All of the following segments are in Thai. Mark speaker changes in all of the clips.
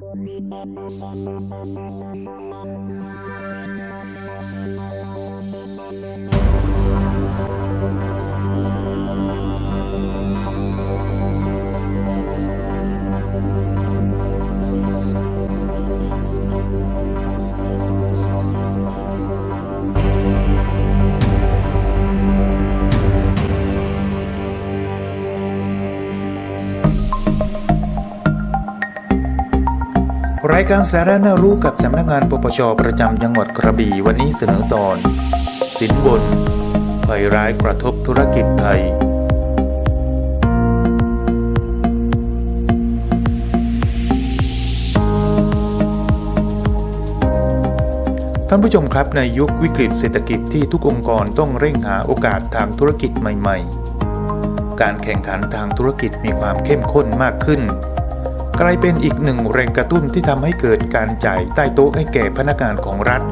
Speaker 1: Thank you. รายการสาระน่ารู้กับสำนักงานปปชประจำจังหวัดกระบี่วันนี้เสนอตอน สินบนภัยร้ายกระทบธุรกิจไทย ท่านผู้ชมครับในยุควิกฤตเศรษฐกิจที่ทุกองค์กรต้องเร่งหาโอกาสทางธุรกิจใหม่ ๆ การแข่งขันทางธุรกิจมีความเข้มข้นมากขึ้น กลายเป็นอีกหนึ่งแรงกระตุ้นที่ทำให้เกิดการจ่ายใต้โต๊ะให้แก่พนักงานของรัฐ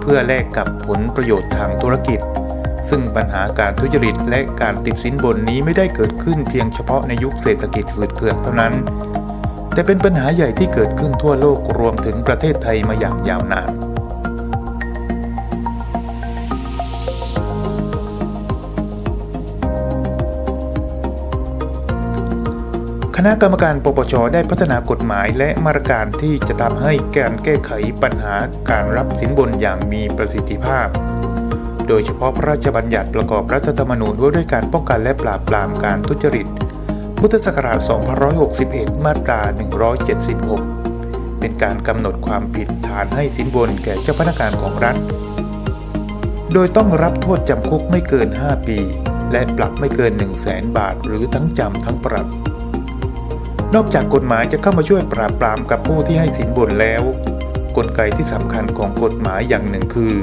Speaker 1: เพื่อแลกกับผลประโยชน์ทางธุรกิจ ซึ่งปัญหาการทุจริตและการติดสินบนนี้ไม่ได้เกิดขึ้นเพียงเฉพาะในยุคเศรษฐกิจฝืดเคืองเท่านั้น แต่เป็นปัญหาใหญ่ที่เกิดขึ้นทั่วโลกรวมถึงประเทศไทยมาอย่างยาวนาน คณะกรรมการปปชได้พัฒนากฎหมายและมาตรการที่จะทำให้การแก้ไขปัญหาการรับสินบนอย่างมีประสิทธิภาพ โดยเฉพาะพระราชบัญญัติประกอบรัฐธรรมนูญว่าด้วยการป้องกันและปราบปรามการทุจริต พุทธศักราช 2561 มาตรา 176 เป็นการกำหนดความผิดฐานให้สินบนแก่เจ้าพนักงานของรัฐ โดยต้องรับโทษจำคุกไม่เกิน 5 ปี และปรับไม่เกิน 1 0 0 0 0แบาท หรือทั้งจำทั้งปรับ นอกจากกฎหมายจะเข้ามาช่วยปราบปรามกับผู้ที่ให้สินบนแล้ว กลไกที่สำคัญของกฎหมายอย่างหนึ่งคือ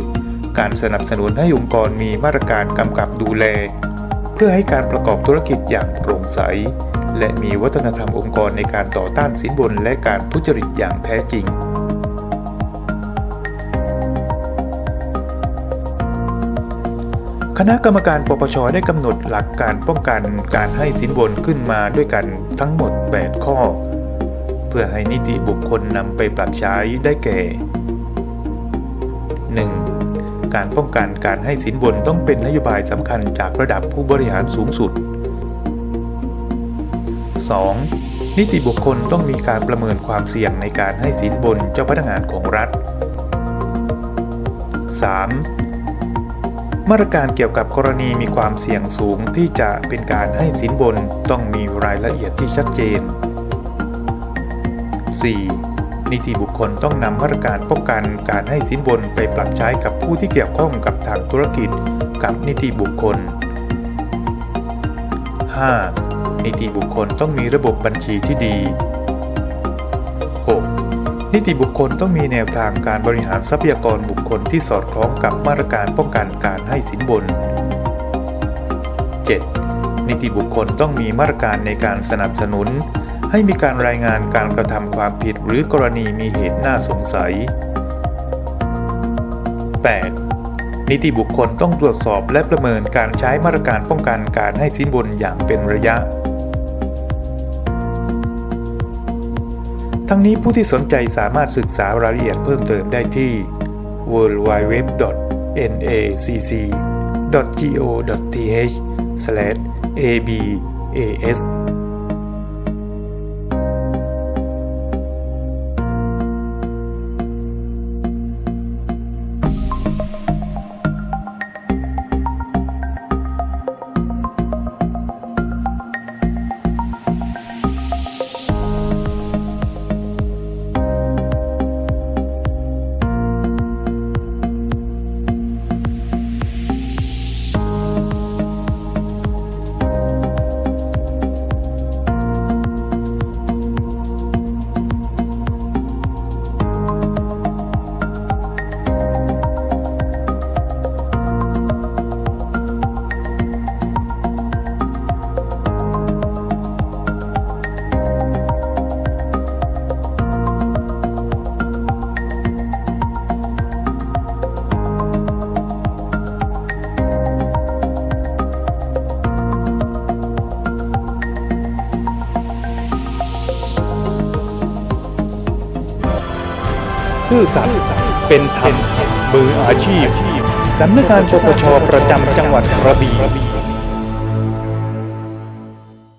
Speaker 1: การสนับสนุนให้องค์กรมีมาตรการกำกับดูแล เพื่อให้การประกอบธุรกิจอย่างโปร่งใส และมีวัฒนธรรมองค์กรในการต่อต้านสินบนและการทุจริตอย่างแท้จริง คณะกรรมการปปชได้กำหนดหลักการป้องกันการให้สินบนขึ้นมาด้วยกันทั้งหมด 8 ข้อ เพื่อให้นิติบุคคลนำไปปรับใช้ได้แก่ 1. การป้องกันการให้สินบนต้องเป็นนโยบายสำคัญจากระดับผู้บริหารสูงสุด 2. นิติบุคคลต้องมีการประเมินความเสี่ยงในการให้สินบนเจ้าพนักงานของรัฐ 3. มาตรการเกี่ยวกับกรณีมีความเสี่ยงสูงที่จะเป็นการให้สินบนต้องมีรายละเอียดที่ชัดเจน 4. นิติบุคคลต้องนำมาตรการป้องกันการให้สินบนไปปรับใช้กับผู้ที่เกี่ยวข้องกับทางธุรกิจกับนิติบุคคล 5. นิติบุคคลต้องมีระบบบัญชีที่ดี นิติบุคคลต้องมีแนวทางการบริหารทรัพยากรบุคคลที่สอดคล้องกับมาตรการป้องกันการให้สินบน 7. นิติบุคคลต้องมีมาตรการในการสนับสนุน ให้มีการรายงานการกระทำความผิดหรือกรณีมีเหตุน่าสงสัย 8. นิติบุคคลต้องตรวจสอบและประเมินการใช้มาตรการป้องกันการให้สินบนอย่างเป็นระยะ ทั้งนี้ผู้ที่สนใจสามารถศึกษารายละเอียดเพิ่มเติมได้ที่ www.nacc.go.th/abas ซื่อสัตย์เป็นธรรมมืออาชีพสำนักงานปปชประจำจังหวัดกระบี่